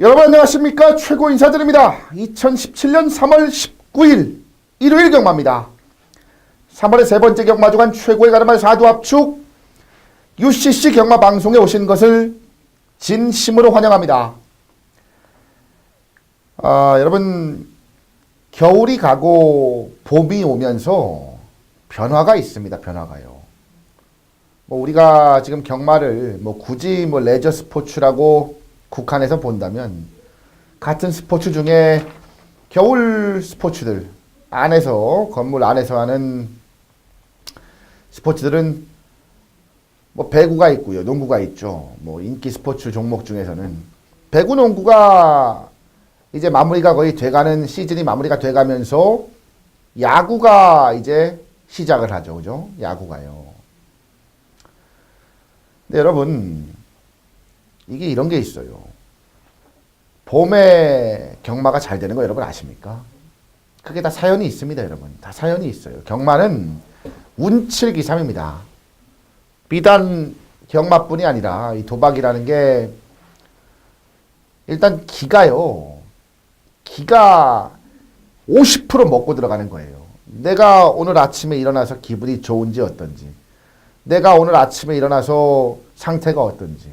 여러분 안녕하십니까? 최고 인사드립니다. 2017년 3월 19일 일요일 경마입니다. 3월의 세 번째 경마 주간 최고의 가르마 사두 압축 UCC 경마 방송에 오신 것을 진심으로 환영합니다. 아, 여러분 겨울이 가고 봄이 오면서 변화가 있습니다 변화가요. 뭐 우리가 지금 경마를 뭐 굳이 뭐 레저 스포츠라고 국한해서 본다면 같은 스포츠 중에 겨울 스포츠들 안에서 건물 안에서 하는 스포츠들은 뭐 배구가 있고요, 농구가 있죠. 뭐 인기 스포츠 종목 중에서는 배구, 농구가 이제 마무리가 거의 돼가는 시즌이 마무리가 돼가면서 야구가 이제 시작을 하죠, 그죠? 야구가요. 근데 여러분 이게 이런 게 있어요. 봄에 경마가 잘 되는 거 여러분 아십니까? 그게 다 사연이 있습니다, 여러분. 다 사연이 있어요. 경마는 운칠기삼입니다. 비단 경마뿐이 아니라 이 도박이라는 게 일단 기가요. 기가 50% 먹고 들어가는 거예요. 내가 오늘 아침에 일어나서 기분이 좋은지 어떤지, 내가 오늘 아침에 일어나서 상태가 어떤지,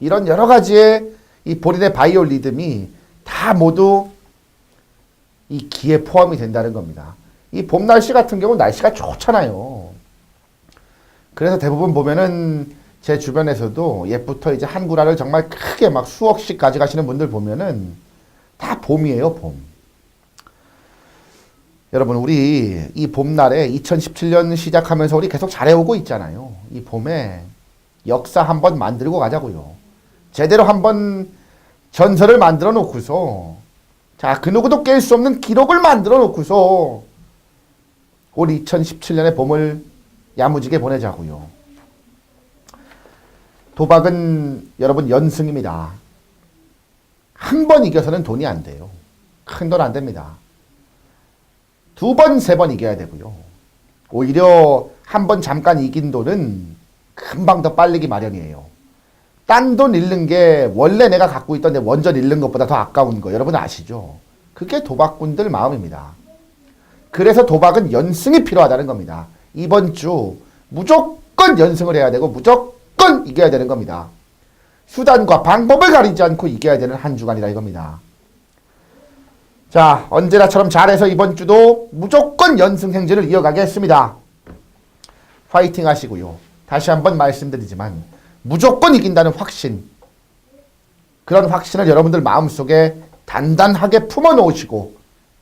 이런 여러 가지의 이 본인의 바이오 리듬이 다 모두 이 기에 포함이 된다는 겁니다. 이 봄 날씨 같은 경우는 날씨가 좋잖아요. 그래서 대부분 보면은 제 주변에서도 옛부터 이제 한 구라를 정말 크게 막 수억씩 가져가시는 분들 보면은 다 봄이에요, 봄. 여러분, 우리 이 봄날에 2017년 시작하면서 우리 계속 잘해오고 있잖아요. 이 봄에 역사 한번 만들고 가자고요. 제대로 한번 전설을 만들어 놓고서 자, 그 누구도 깰 수 없는 기록을 만들어 놓고서 올 2017년의 봄을 야무지게 보내자고요. 도박은 여러분 연승입니다. 한 번 이겨서는 돈이 안 돼요. 큰 돈 안 됩니다. 두 번, 세 번 이겨야 되고요. 오히려 한 번 잠깐 이긴 돈은 금방 더 빨리기 마련이에요. 딴 돈 잃는 게 원래 내가 갖고 있던 내 원전 잃는 것보다 더 아까운 거 여러분 아시죠? 그게 도박꾼들 마음입니다. 그래서 도박은 연승이 필요하다는 겁니다. 이번 주 무조건 연승을 해야 되고 무조건 이겨야 되는 겁니다. 수단과 방법을 가리지 않고 이겨야 되는 한 주간이라 이겁니다. 자, 언제나처럼 잘해서 이번 주도 무조건 연승 행진을 이어가겠습니다. 화이팅 하시고요. 다시 한번 말씀드리지만 무조건 이긴다는 확신 그런 확신을 여러분들 마음속에 단단하게 품어 놓으시고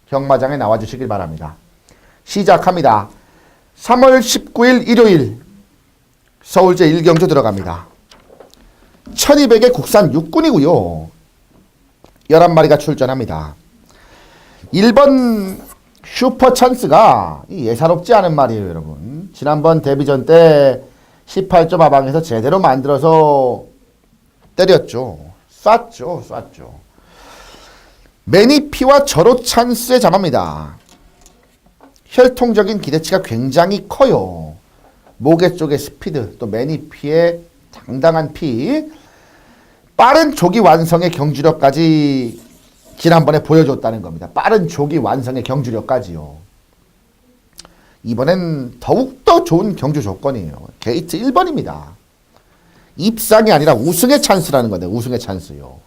경마장에 나와 주시길 바랍니다. 시작합니다. 3월 19일 일요일 서울제 1경주 들어갑니다. 1200의 국산 육군이고요. 11마리가 출전합니다. 1번 슈퍼 찬스가 예사롭지 않은 말이에요, 여러분. 지난번 데뷔전 때 18점 하방에서 제대로 만들어서 때렸죠. 쐈죠, 쐈죠. 매니피와 저로 찬스의 잠합니다. 혈통적인 기대치가 굉장히 커요. 목에 쪽의 스피드, 또 매니피의 당당한 피, 빠른 조기 완성의 경주력까지 지난번에 보여줬다는 겁니다. 빠른 조기 완성의 경주력까지요. 이번엔 더욱더 좋은 경주 조건이에요. 게이트 1번입니다. 입상이 아니라 우승의 찬스라는 건데, 우승의 찬스요.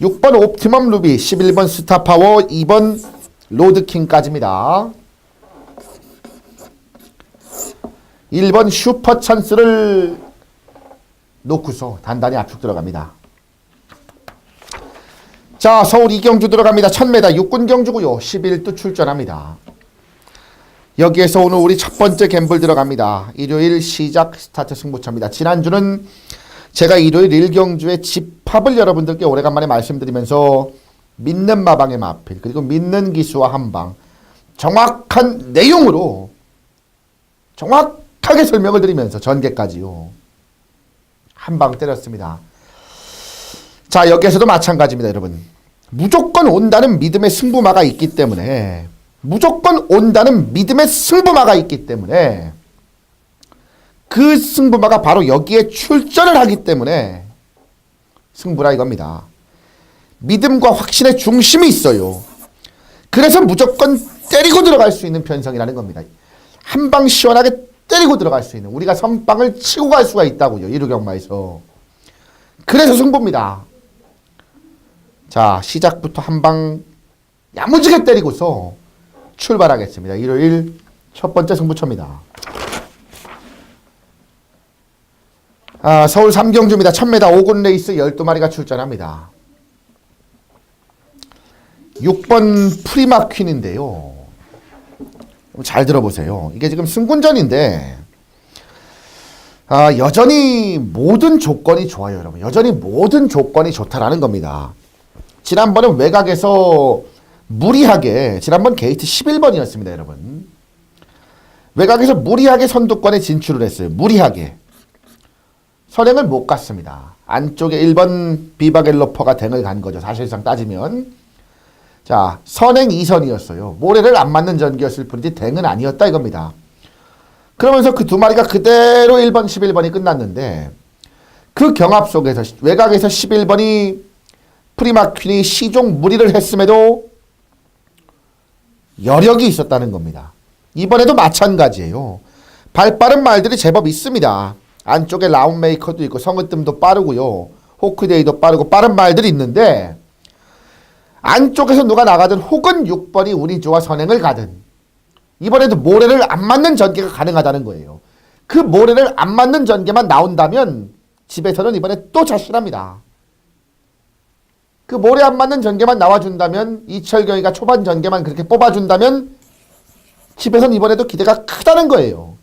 6번 옵티멈 루비, 11번 스타파워, 2번 로드킹까지입니다. 1번 슈퍼 찬스를 놓고서 단단히 압축 들어갑니다. 자, 서울 이경주 들어갑니다. 1000m 육군 경주고요. 11도 출전합니다. 여기에서 오늘 우리 첫 번째 갬블 들어갑니다. 일요일 시작 스타트 승부차입니다. 지난주는 제가 일요일 1경주의 집합을 여러분들께 오래간만에 말씀드리면서 믿는 마방의 마필 그리고 믿는 기수와 한방 정확한 내용으로 정확하게 설명을 드리면서 전개까지요. 한 방 때렸습니다. 자, 여기에서도 마찬가지입니다, 여러분. 무조건 온다는 믿음의 승부마가 있기 때문에 무조건 온다는 믿음의 승부마가 있기 때문에 그 승부마가 바로 여기에 출전을 하기 때문에 승부라 이겁니다. 믿음과 확신의 중심이 있어요. 그래서 무조건 때리고 들어갈 수 있는 편성이라는 겁니다. 한 방 시원하게 때리고 들어갈 수 있는 우리가 선빵을 치고 갈 수가 있다고요. 이루경마에서. 그래서 승부입니다. 자 시작부터 한 방 야무지게 때리고서 출발하겠습니다. 일요일 첫 번째 승부처입니다. 아, 서울 삼경주입니다. 1000m 5군 레이스 12마리가 출전합니다. 6번 프리마 퀸인데요. 잘 들어보세요. 이게 지금 승군전인데 아, 여전히 모든 조건이 좋아요, 여러분. 여전히 모든 조건이 좋다라는 겁니다. 지난번은 외곽에서 무리하게 지난번 게이트 11번이었습니다, 여러분. 외곽에서 무리하게 선두권에 진출을 했어요. 무리하게. 선행을 못 갔습니다. 안쪽에 1번 비바겔로퍼가 댕을 간 거죠. 사실상 따지면. 자, 선행 2선이었어요. 모래를 안 맞는 전기였을 뿐이지 댕은 아니었다 이겁니다. 그러면서 그 두 마리가 그대로 1번, 11번이 끝났는데 그 경합 속에서 외곽에서 11번이 프리마퀸이 시종 무리를 했음에도 여력이 있었다는 겁니다. 이번에도 마찬가지예요. 발빠른 말들이 제법 있습니다. 안쪽에 라운메이커도 있고 성으뜸도 빠르고요. 호크데이도 빠르고 빠른 말들이 있는데 안쪽에서 누가 나가든 혹은 6번이 운이 좋아 선행을 가든 이번에도 모래를 안 맞는 전개가 가능하다는 거예요. 그 모래를 안 맞는 전개만 나온다면 집에서는 이번에 또 자신합니다. 그 모래 안 맞는 전개만 나와준다면 이철경이가 초반 전개만 그렇게 뽑아준다면 집에서는 이번에도 기대가 크다는 거예요.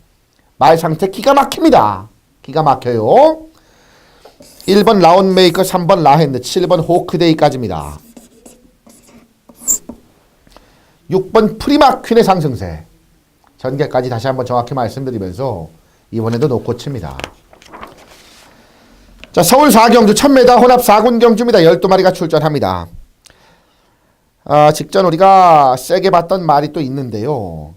말 상태 기가 막힙니다. 기가 막혀요. 1번 라운메이커, 3번 라헨드, 7번 호크데이까지입니다. 6번 프리마퀸의 상승세. 전개까지 다시 한번 정확히 말씀드리면서 이번에도 놓고 칩니다. 자, 서울 4경주 1000m 혼합 4군 경주입니다. 12마리가 출전합니다. 아, 직전 우리가 세게 봤던 말이 또 있는데요.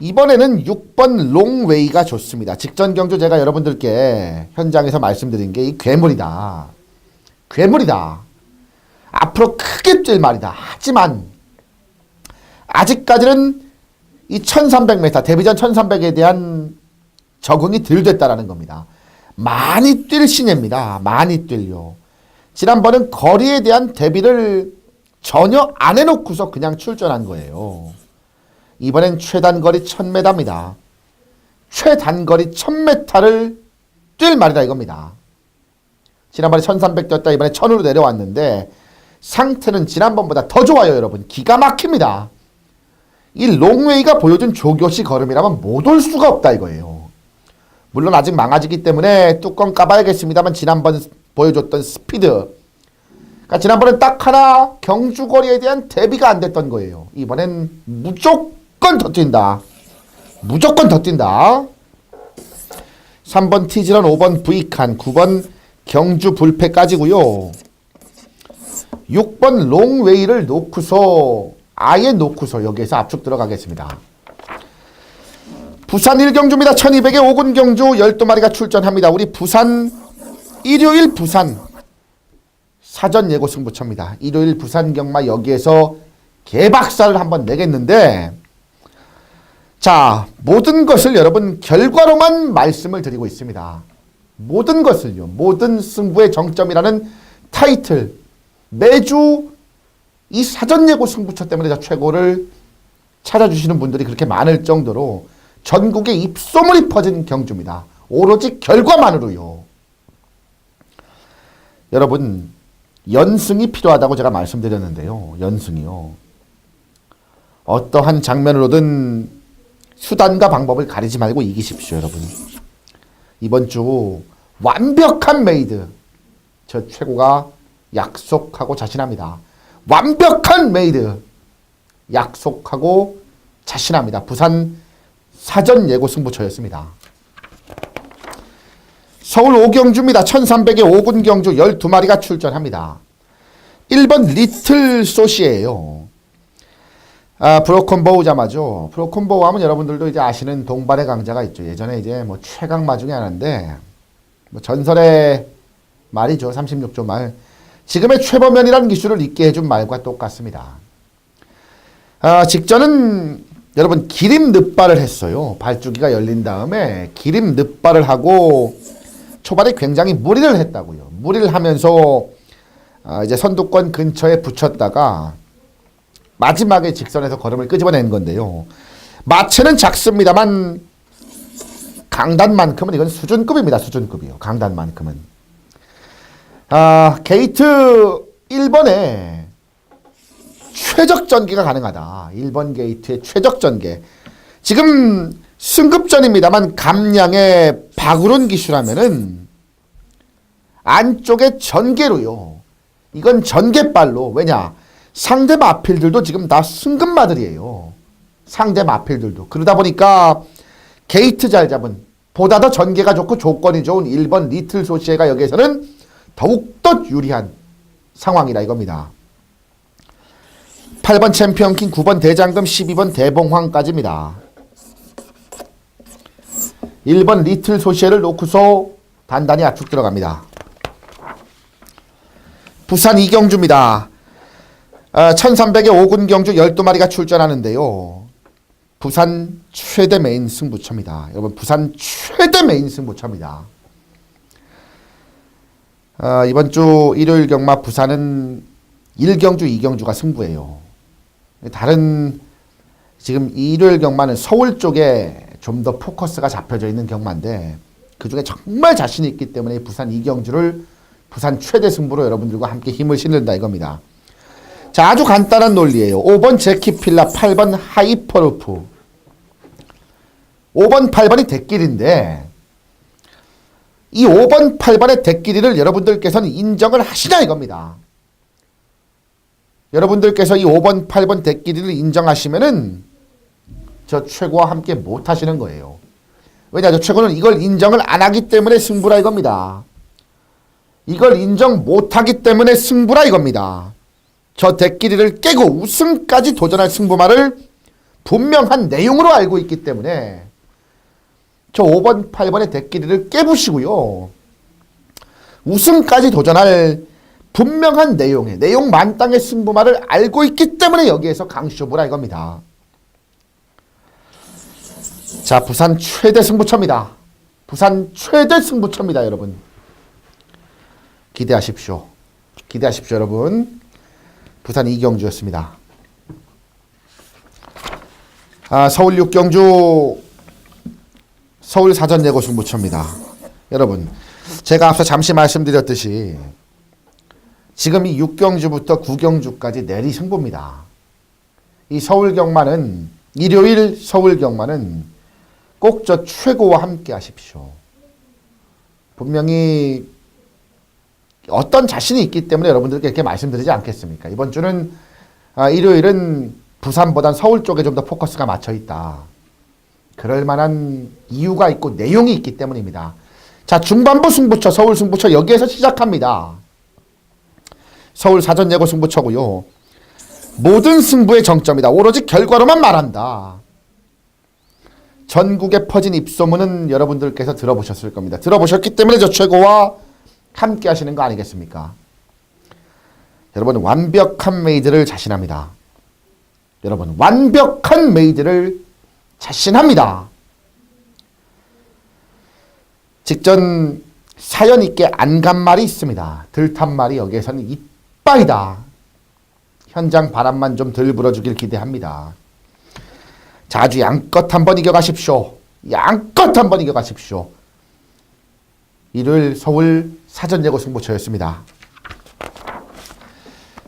이번에는 6번 롱웨이가 좋습니다. 직전 경주 제가 여러분들께 현장에서 말씀드린 게 이 괴물이다. 괴물이다. 앞으로 크게 뛸 말이다. 하지만 아직까지는 이 1300m, 데뷔전 1300에 대한 적응이 덜 됐다라는 겁니다. 많이 뛸 신예입니다. 많이 뛸요. 지난번은 거리에 대한 대비를 전혀 안 해놓고서 그냥 출전한 거예요. 이번엔 최단거리 1000m입니다. 최단거리 1000m를 뛸 말이다 이겁니다. 지난번에 1300 뛰었다 이번에 1000으로 내려왔는데 상태는 지난번보다 더 좋아요 여러분. 기가 막힙니다. 이 롱웨이가 보여준 조교시 걸음이라면 못 올 수가 없다 이거예요. 물론 아직 망아지기 때문에 뚜껑 까봐야겠습니다만 지난번 보여줬던 스피드 그러니까 지난번엔 딱 하나 경주거리에 대한 대비가 안 됐던 거예요. 이번엔 무조건 더 뛴다. 무조건 더 뛴다. 3번 티즈런 5번 브이칸 9번 경주 불패까지고요. 6번 롱웨이를 놓고서 아예 놓고서 여기에서 압축 들어가겠습니다. 부산 1경주입니다. 1200에 5군 경주 12마리가 출전합니다. 우리 부산 일요일 부산 사전 예고 승부처입니다. 일요일 부산 경마 여기에서 개박살을 한번 내겠는데 자 모든 것을 여러분 결과로만 말씀을 드리고 있습니다. 모든 것을요. 모든 승부의 정점이라는 타이틀 매주 이 사전 예고 승부처 때문에 저 최고를 찾아주시는 분들이 그렇게 많을 정도로 전국에 입소문이 퍼진 경주입니다. 오로지 결과만으로요. 여러분 연승이 필요하다고 제가 말씀드렸는데요. 연승이요. 어떠한 장면으로든 수단과 방법을 가리지 말고 이기십시오, 여러분. 이번 주 완벽한 메이드 저 최고가 약속하고 자신합니다. 완벽한 메이드 약속하고 자신합니다. 부산 사전 예고 승부처였습니다. 서울 오경주입니다. 1300에 5군 경주 12마리가 출전합니다. 1번 리틀 소시예요. 아, 브로컨보우 자마죠. 브로컨보우 하면 여러분들도 이제 아시는 동반의 강자가 있죠. 예전에 이제 뭐 최강마 중에 하나인데 뭐 전설의 말이죠. 36조 말. 지금의 최범현이라는 기술을 잊게 해준 말과 똑같습니다. 아, 직전은 여러분 기림 늪발을 했어요. 발주기가 열린 다음에 기림 늪발을 하고 초반에 굉장히 무리를 했다고요. 무리를 하면서 아, 이제 선두권 근처에 붙였다가 마지막에 직선에서 걸음을 끄집어낸 건데요. 마체는 작습니다만 강단만큼은 이건 수준급입니다. 수준급이요. 강단만큼은. 아, 게이트 1번에 최적 전개가 가능하다. 1번 게이트의 최적 전개. 지금 승급전입니다만 감량의 박우론 기술하면은 안쪽에 전개로요. 이건 전개발로 왜냐 상대 마필들도 지금 다 승급마들이에요. 상대 마필들도 그러다 보니까 게이트 잘 잡은 보다 더 전개가 좋고 조건이 좋은 1번 리틀 소시에가 여기에서는 더욱더 유리한 상황이라 이겁니다. 8번 챔피언킹, 9번 대장금, 12번 대봉황까지입니다. 1번 리틀 소시에를 놓고서 단단히 압축 들어갑니다. 부산 이경주입니다. 아, 1300에 5군 경주 12마리가 출전하는데요. 부산 최대 메인 승부처입니다. 여러분 부산 최대 메인 승부처입니다. 아, 이번 주 일요일 경마 부산은 1경주 2경주가 승부예요. 다른 지금 일요일 경마는 서울 쪽에 좀 더 포커스가 잡혀져 있는 경마인데 그 중에 정말 자신이 있기 때문에 부산 2경주를 부산 최대 승부로 여러분들과 함께 힘을 실는다 이겁니다. 자, 아주 간단한 논리예요. 5번 제키필라, 8번 하이퍼루프. 5번, 8번이 대길인데 이 5번, 8번의 대길이를 여러분들께서는 인정을 하시냐 이겁니다. 여러분들께서 이 5번, 8번 대길이를 인정하시면은 저 최고와 함께 못 하시는 거예요. 왜냐, 저 최고는 이걸 인정을 안 하기 때문에 승부라 이겁니다. 이걸 인정 못 하기 때문에 승부라 이겁니다. 저 대끼리를 깨고 우승까지 도전할 승부말을 분명한 내용으로 알고 있기 때문에 저 5번, 8번의 대끼리를 깨부시고요. 우승까지 도전할 분명한 내용의 내용 만땅의 승부말을 알고 있기 때문에 여기에서 강쇼부라 이겁니다. 자, 부산 최대 승부처입니다. 부산 최대 승부처입니다, 여러분. 기대하십시오. 기대하십시오, 여러분. 부산 이경주였습니다. 아, 서울 육경주 서울 사전 예고 승부처입니다. 여러분, 제가 앞서 잠시 말씀드렸듯이 지금 이 6경주부터 9경주까지 내리 승부입니다. 이 서울 경마는 일요일 서울 경마는 꼭 저 최고와 함께 하십시오. 분명히 어떤 자신이 있기 때문에 여러분들께 이렇게 말씀드리지 않겠습니까? 이번 주는 아, 일요일은 부산보단 서울 쪽에 좀 더 포커스가 맞춰 있다. 그럴 만한 이유가 있고 내용이 있기 때문입니다. 자, 중반부 승부처, 서울 승부처 여기에서 시작합니다. 서울 사전 예고 승부처고요. 모든 승부의 정점이다. 오로지 결과로만 말한다. 전국에 퍼진 입소문은 여러분들께서 들어보셨을 겁니다. 들어보셨기 때문에 저 최고와 함께 하시는 거 아니겠습니까? 여러분 완벽한 메이드를 자신합니다. 여러분 완벽한 메이드를 자신합니다. 직전 사연 있게 안 간 말이 있습니다. 들탄 말이 여기에서는 이 빠이다. 현장 바람만 좀 덜 불어주길 기대합니다. 자주 양껏 한번 이겨가십시오. 양껏 한번 이겨가십시오. 일요일 서울 사전예고 승부처였습니다.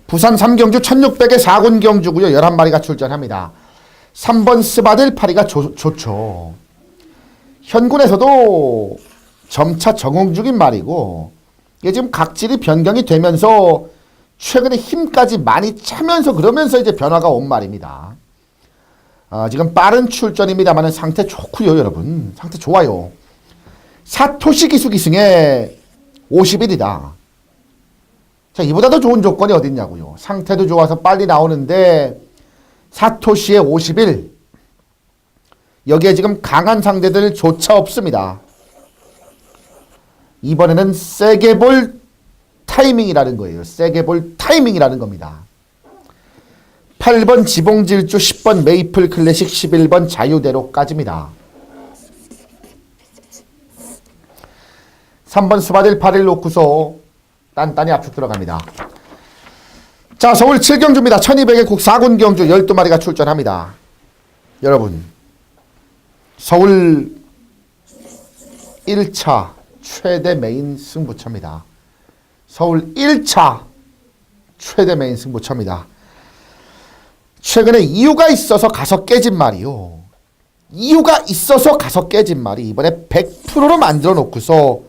부산 3경주 1600의 4군 경주고요. 11마리가 출전합니다. 3번 스바델 파리가 조, 좋죠. 현군에서도 점차 적응 중인 말이고 이게 지금 각질이 변경이 되면서 최근에 힘까지 많이 차면서 그러면서 이제 변화가 온 말입니다. 아, 지금 빠른 출전입니다만 상태 좋고요, 여러분. 상태 좋아요. 사토시 기수 기승에 50일이다. 자, 이보다 더 좋은 조건이 어딨냐고요. 상태도 좋아서 빨리 나오는데 사토시의 50일. 여기에 지금 강한 상대들 조차 없습니다. 이번에는 세게 볼 타이밍이라는 거예요. 세게 볼 타이밍이라는 겁니다. 8번 지봉질주, 10번 메이플 클래식, 11번 자유대로까지입니다. 3번 수바딜 8일 놓고서 딴딴이 압축 들어갑니다. 자, 서울 7경주입니다. 1200의 국 4군 경주 12마리가 출전합니다. 여러분, 서울 1차 최대 메인 승부처입니다. 서울 1차 최대 메인 승부처입니다. 최근에 이유가 있어서 가서 깨진 말이요. 이유가 있어서 가서 깨진 말이 이번에 100%로 만들어 놓고서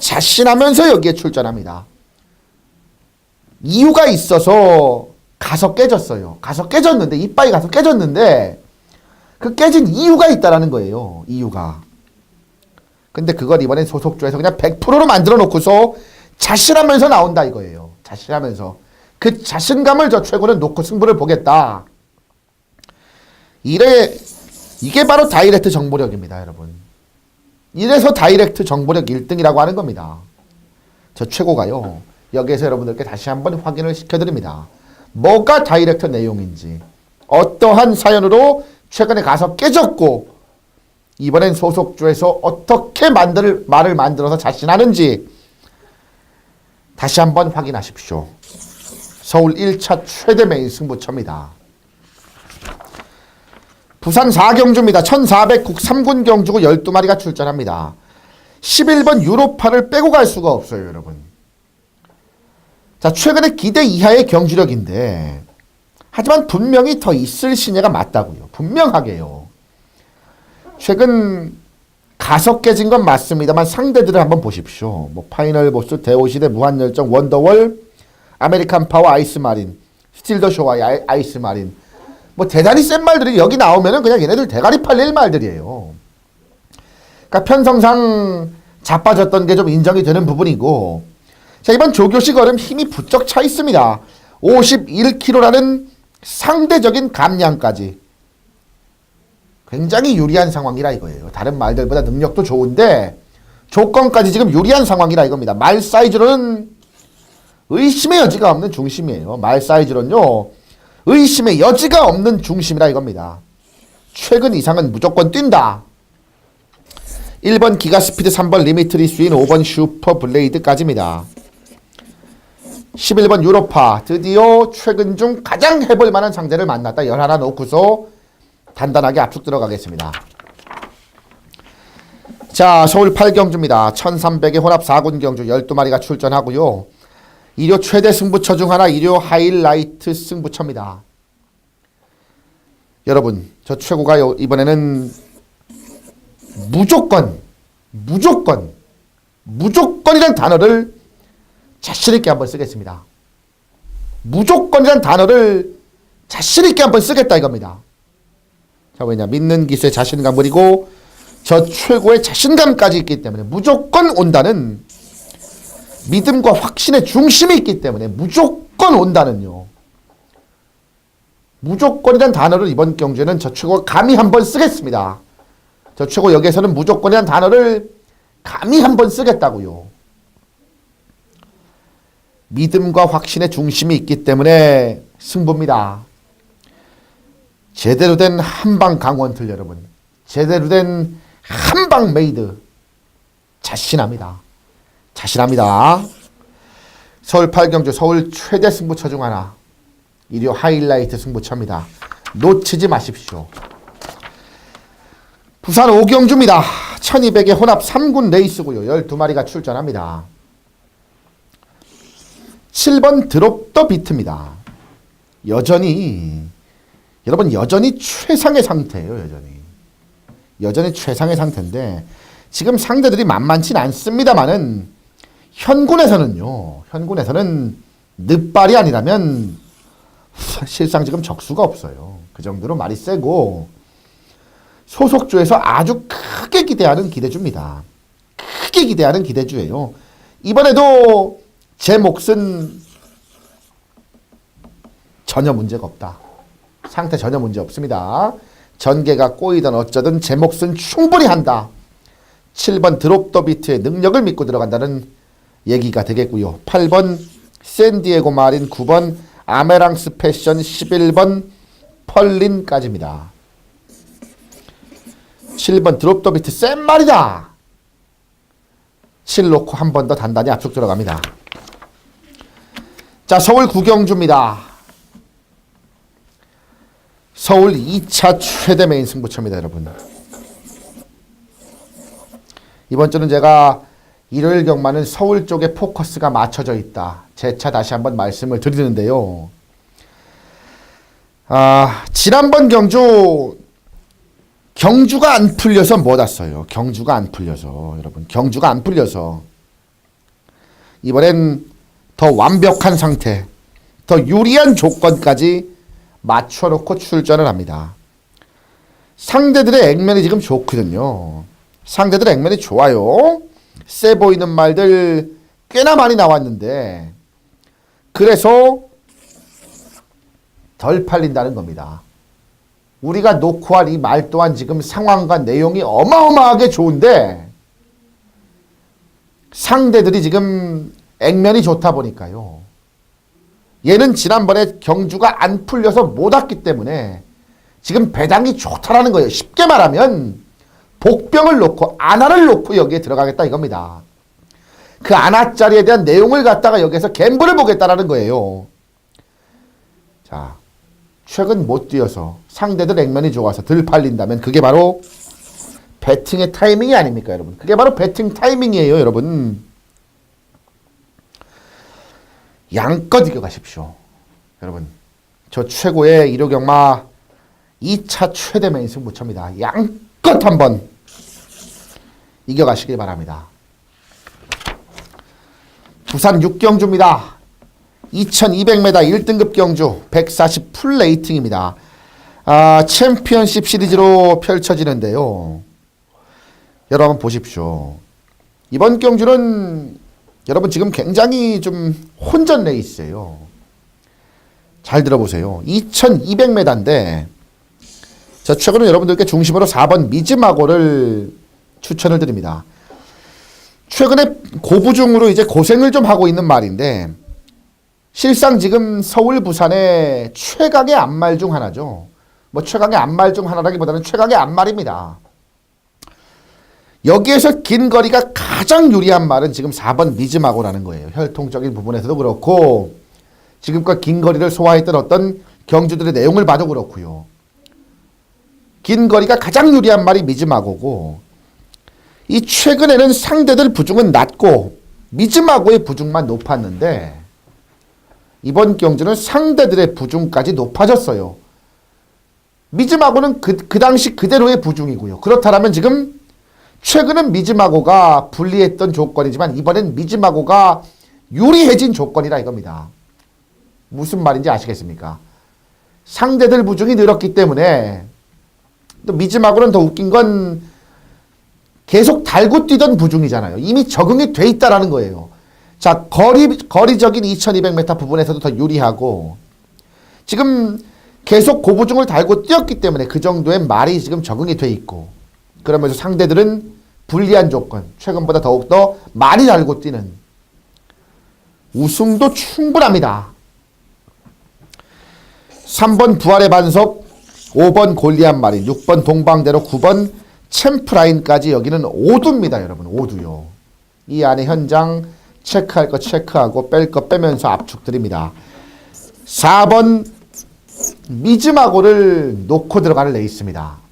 자신하면서 여기에 출전합니다. 이유가 있어서 가서 깨졌어요. 가서 깨졌는데 이빨이 가서 깨졌는데 그 깨진 이유가 있다라는 거예요. 이유가. 근데 그걸 이번엔 소속주에서 그냥 100%로 만들어 놓고서 자신하면서 나온다 이거예요. 자신하면서. 그 자신감을 저 최고는 놓고 승부를 보겠다. 이래, 이게 바로 다이렉트 정보력입니다, 여러분. 이래서 다이렉트 정보력 1등이라고 하는 겁니다. 저 최고가요. 여기에서 여러분들께 다시 한번 확인을 시켜드립니다. 뭐가 다이렉트 내용인지, 어떠한 사연으로 최근에 가서 깨졌고, 이번엔 소속주에서 어떻게 만들, 말을 만들어서 자신하는지, 다시 한번 확인하십시오. 서울 1차 최대 메인 승부처입니다. 부산 4경주입니다. 1400국 3군 경주고 12마리가 출전합니다. 11번 유로파를 빼고 갈 수가 없어요, 여러분. 자, 최근에 기대 이하의 경주력인데, 하지만 분명히 더 있을 신예가 맞다고요. 분명하게요. 최근 가서 깨진 건 맞습니다만 상대들을 한번 보십시오. 뭐 파이널 보스, 대오시대, 무한열정, 원더월, 아메리칸 파워, 아이스마린, 스틸더 쇼와 아이- 아이스마린. 뭐 대단히 센 말들이 여기 나오면은 그냥 얘네들 대가리 팔릴 말들이에요. 그러니까 편성상 자빠졌던 게 좀 인정이 되는 부분이고 자 이번 조교식 얼음 힘이 부쩍 차 있습니다. 51kg라는 상대적인 감량까지 굉장히 유리한 상황이라 이거예요. 다른 말들보다 능력도 좋은데 조건까지 지금 유리한 상황이라 이겁니다. 말 사이즈로는 의심의 여지가 없는 중심이에요. 말 사이즈로는요. 의심의 여지가 없는 중심이라 이겁니다. 최근 이상은 무조건 뛴다. 1번 기가 스피드, 3번 리미트리 스윈, 5번 슈퍼 블레이드까지입니다. 11번 유로파 드디어 최근 중 가장 해볼 만한 상대를 만났다. 열 하나 놓고서 단단하게 압축 들어가겠습니다. 자 서울 8경주입니다. 1300의 혼합 4군 경주 12마리가 출전하고요. 일요 최대 승부처 중 하나 일요 하이라이트 승부처입니다. 여러분 저 최고가 요- 이번에는 무조건 무조건 무조건이란 단어를 자신 있게 한번 쓰겠습니다. 무조건이란 단어를 자신 있게 한번 쓰겠다 이겁니다. 자 왜냐 믿는 기수의 자신감 그리고 저 최고의 자신감까지 있기 때문에 무조건 온다는 믿음과 확신의 중심이 있기 때문에 무조건 온다는요. 무조건이란 단어를 이번 경주에는 저 최고 감히 한번 쓰겠습니다. 저 최고 여기에서는 무조건이란 단어를 감히 한번 쓰겠다고요. 믿음과 확신의 중심이 있기 때문에 승부입니다. 제대로 된 한방 강원틀 여러분. 제대로 된 한방 메이드. 자신합니다. 자신합니다. 서울 8경주 서울 최대 승부처 중 하나. 일요 하이라이트 승부처입니다. 놓치지 마십시오. 부산 5경주입니다. 1200의 혼합 3군 레이스고요. 12마리가 출전합니다. 7번 드롭 더 비트입니다. 여전히 여러분 여전히 최상의 상태예요, 여전히. 여전히 최상의 상태인데 지금 상대들이 만만치 않습니다만은 현군에서는요. 현군에서는 늦발이 아니라면 실상 지금 적수가 없어요. 그 정도로 말이 세고 소속주에서 아주 크게 기대하는 기대주입니다. 크게 기대하는 기대주예요. 이번에도 제 몫은 전혀 문제가 없다. 상태 전혀 문제 없습니다. 전개가 꼬이든 어쩌든 제 몫은 충분히 한다. 7번 드롭 더 비트의 능력을 믿고 들어간다는 얘기가 되겠고요. 8번 샌디에고 마린 9번 아메랑스 패션 11번 펄린까지입니다. 7번 드롭 더 비트 센 말이다. 7 놓고 한 번 더 단단히 압축 들어갑니다. 자, 서울 구경주입니다. 서울 2차 최대 메인 승부처입니다, 여러분. 이번 주는 제가 일요일 경마는 서울 쪽에 포커스가 맞춰져 있다. 재차 다시 한번 말씀을 드리는데요. 아, 지난번 경주 경주가 안 풀려서 못 왔어요. 경주가 안 풀려서 여러분 경주가 안 풀려서 이번엔 더 완벽한 상태, 더 유리한 조건까지 맞춰놓고 출전을 합니다. 상대들의 액면이 지금 좋거든요. 상대들의 액면이 좋아요. 세 보이는 말들 꽤나 많이 나왔는데 그래서 덜 팔린다는 겁니다. 우리가 놓고 할 이 말 또한 지금 상황과 내용이 어마어마하게 좋은데 상대들이 지금 액면이 좋다 보니까요. 얘는 지난번에 경주가 안 풀려서 못 왔기 때문에 지금 배당이 좋다라는 거예요. 쉽게 말하면 복병을 놓고 안하를 놓고 여기에 들어가겠다 이겁니다. 그 안하짜리에 대한 내용을 갖다가 여기에서 갬블을 보겠다라는 거예요. 자, 최근 못 뛰어서 상대들 액면이 좋아서 덜 팔린다면 그게 바로 배팅의 타이밍이 아닙니까, 여러분? 그게 바로 배팅 타이밍이에요, 여러분. 양껏 이겨가십시오. 여러분, 저 최고의 일요경마 2차 최대 메인 승 부처입니다. 양껏 한번 이겨가시길 바랍니다. 부산 6경주입니다. 2200m 1등급 경주 140풀 레이팅입니다. 아, 챔피언십 시리즈로 펼쳐지는데요. 여러분 보십시오. 이번 경주는 여러분 지금 굉장히 좀 혼전 레이스예요. 잘 들어보세요. 2200m인데 저 최근에 여러분들께 중심으로 4번 미즈마고를 추천을 드립니다. 최근에 고부중으로 이제 고생을 좀 하고 있는 말인데 실상 지금 서울 부산의 최강의 앞말 중 하나죠. 뭐 최강의 앞말 중 하나라기보다는 최강의 앞말입니다. 여기에서 긴 거리가 가장 유리한 말은 지금 4번 미즈마고라는 거예요. 혈통적인 부분에서도 그렇고 지금껏 긴 거리를 소화했던 어떤 경주들의 내용을 봐도 그렇고요. 긴 거리가 가장 유리한 말이 미즈마고고 이 최근에는 상대들 부중은 낮고 미즈마고의 부중만 높았는데 이번 경주는 상대들의 부중까지 높아졌어요. 미즈마고는 그, 그 당시 그대로의 부중이고요. 그렇다면 지금 최근은 미즈마고가 불리했던 조건이지만 이번엔 미즈마고가 유리해진 조건이라 이겁니다. 무슨 말인지 아시겠습니까? 상대들 부중이 늘었기 때문에 또 미즈마고는 더 웃긴 건 계속 달고 뛰던 부중이잖아요. 이미 적응이 돼 있다라는 거예요. 자, 거리, 거리적인 2200m 부분에서도 더 유리하고, 지금 계속 고부중을 달고 뛰었기 때문에 그 정도의 말이 지금 적응이 돼 있고, 그러면서 상대들은 불리한 조건, 최근보다 더욱더 많이 달고 뛰는 우승도 충분합니다. 3번 부활의 반석, 5번 골리앗 마린, 6번 동방대로, 9번 챔프라인까지 여기는 5두입니다, 여러분. 5두요. 이 안에 현장 체크할 거 체크하고 뺄 거 빼면서 압축 드립니다. 4번 미즈마고를 놓고 들어가는 레이스입니다.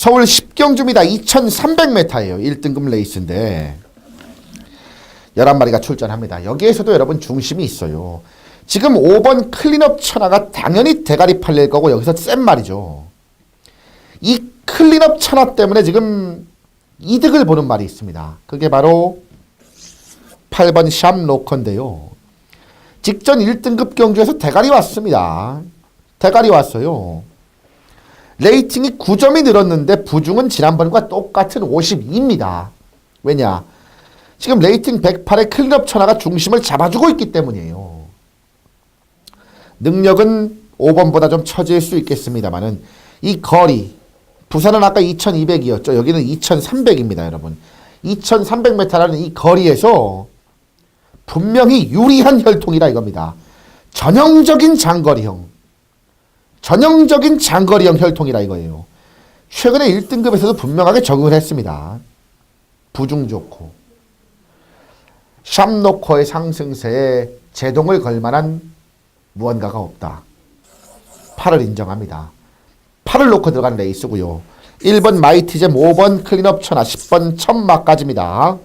서울 10경주입니다. 2300m예요. 1등급 레이스인데 11마리가 출전합니다. 여기에서도 여러분 중심이 있어요. 지금 5번 클린업 천하가 당연히 대가리 팔릴 거고 여기서 센 말이죠. 이 클린업 천하 때문에 지금 이득을 보는 말이 있습니다. 그게 바로 8번 샴 로커인데요. 직전 1등급 경주에서 대가리 왔습니다. 대가리 왔어요. 레이팅이 9점이 늘었는데 부중은 지난번과 똑같은 52입니다. 왜냐? 지금 레이팅 108의 클린업 천하가 중심을 잡아주고 있기 때문이에요. 능력은 5번보다 좀 처질 수 있겠습니다만은 이 거리 부산은 아까 2200이었죠. 여기는 2300입니다, 여러분. 2300m라는 이 거리에서 분명히 유리한 혈통이라 이겁니다. 전형적인 장거리형. 전형적인 장거리형 혈통이라 이거예요. 최근에 1등급에서도 분명하게 적응을 했습니다. 부중 좋고. 샴노커의 상승세에 제동을 걸 만한 무언가가 없다. 8을 인정합니다. 8을 놓고 들어간 레이스고요. 1번 마이티잼, 5번 클린업 천하, 10번 천마까지입니다.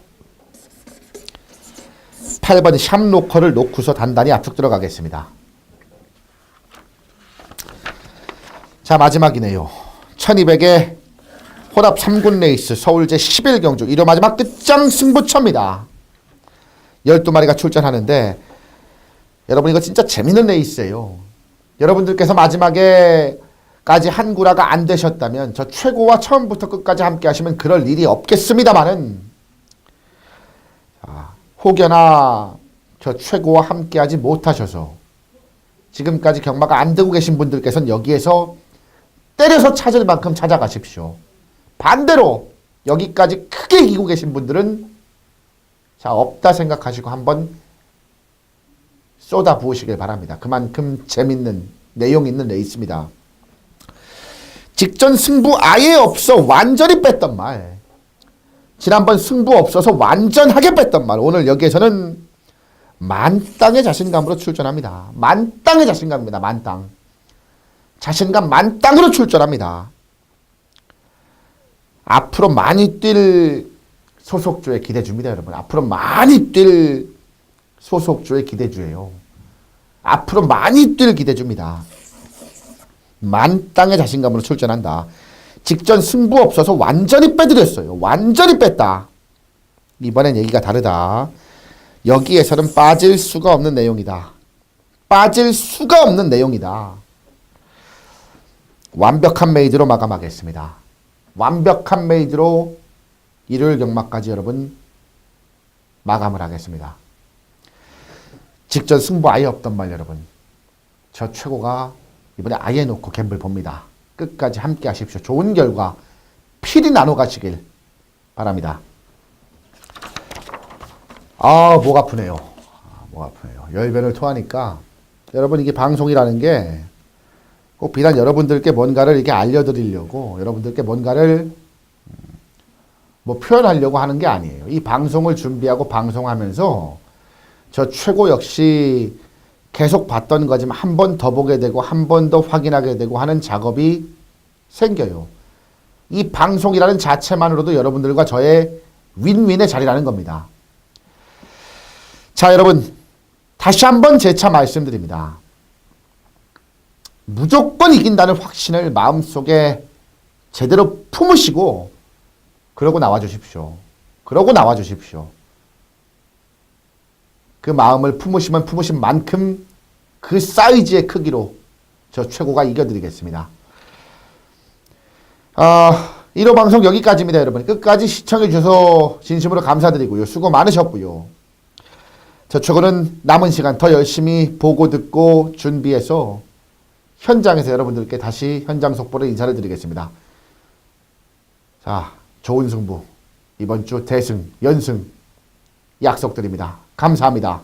8번 샴노커를 놓고서 단단히 앞쪽 들어가겠습니다. 자 마지막이네요. 1200의 혼합 3군 레이스 서울제 11 경주 1호 마지막 끝장 승부처입니다. 12마리가 출전하는데 여러분 이거 진짜 재밌는 레이스예요. 여러분들께서 마지막에 까지 한 구라가 안 되셨다면 저 최고와 처음부터 끝까지 함께 하시면 그럴 일이 없겠습니다만은 자, 혹여나 저 최고와 함께 하지 못하셔서 지금까지 경마가 안 되고 계신 분들께서는 여기에서 때려서 찾을 만큼 찾아가십시오. 반대로 여기까지 크게 이기고 계신 분들은 자 없다 생각하시고 한번 쏟아 부으시길 바랍니다. 그만큼 재밌는 내용 있는 레이스입니다. 직전 승부 아예 없어 완전히 뺐던 말. 지난번 승부 없어서 완전하게 뺐던 말. 오늘 여기에서는 만땅의 자신감으로 출전합니다. 만땅의 자신감입니다. 만땅. 자신감 만땅으로 출전합니다. 앞으로 많이 뛸 소속주에 기대 줍니다, 여러분. 앞으로 많이 뛸 소속주의 기대주예요. 앞으로 많이 뛸 기대주입니다. 만땅의 자신감으로 출전한다. 직전 승부 없어서 완전히 빼드렸어요. 완전히 뺐다. 이번엔 얘기가 다르다. 여기에서는 빠질 수가 없는 내용이다. 빠질 수가 없는 내용이다. 완벽한 메이드로 마감하겠습니다. 완벽한 메이드로 일요일 경마까지 여러분 마감을 하겠습니다. 직전 승부 아예 없던 말 여러분. 저 최고가 이번에 아예 놓고 갬블 봅니다. 끝까지 함께 하십시오. 좋은 결과 필히 나눠 가시길 바랍니다. 아, 목 아프네요. 아, 목 아프네요. 열변을 토하니까 여러분 이게 방송이라는 게 꼭 비단 여러분들께 뭔가를 이렇게 알려드리려고 여러분들께 뭔가를 음, 뭐 표현하려고 하는 게 아니에요. 이 방송을 준비하고 방송하면서 저 최고 역시 계속 봤던 거지만 한 번 더 보게 되고 한 번 더 확인하게 되고 하는 작업이 생겨요. 이 방송이라는 자체만으로도 여러분들과 저의 윈윈의 자리라는 겁니다. 자, 여러분. 다시 한번 재차 말씀드립니다. 무조건 이긴다는 확신을 마음속에 제대로 품으시고 그러고 나와 주십시오. 그러고 나와 주십시오. 그 마음을 품으시면 품으신 만큼 그 사이즈의 크기로 저 최고가 이겨드리겠습니다. 아, 1호 방송 여기까지입니다, 여러분. 끝까지 시청해 주셔서 진심으로 감사드리고요. 수고 많으셨고요. 저 최고는 남은 시간 더 열심히 보고 듣고 준비해서 현장에서 여러분들께 다시 현장 속보를 인사를 드리겠습니다. 자, 좋은 승부. 이번 주 대승, 연승 약속드립니다. 감사합니다.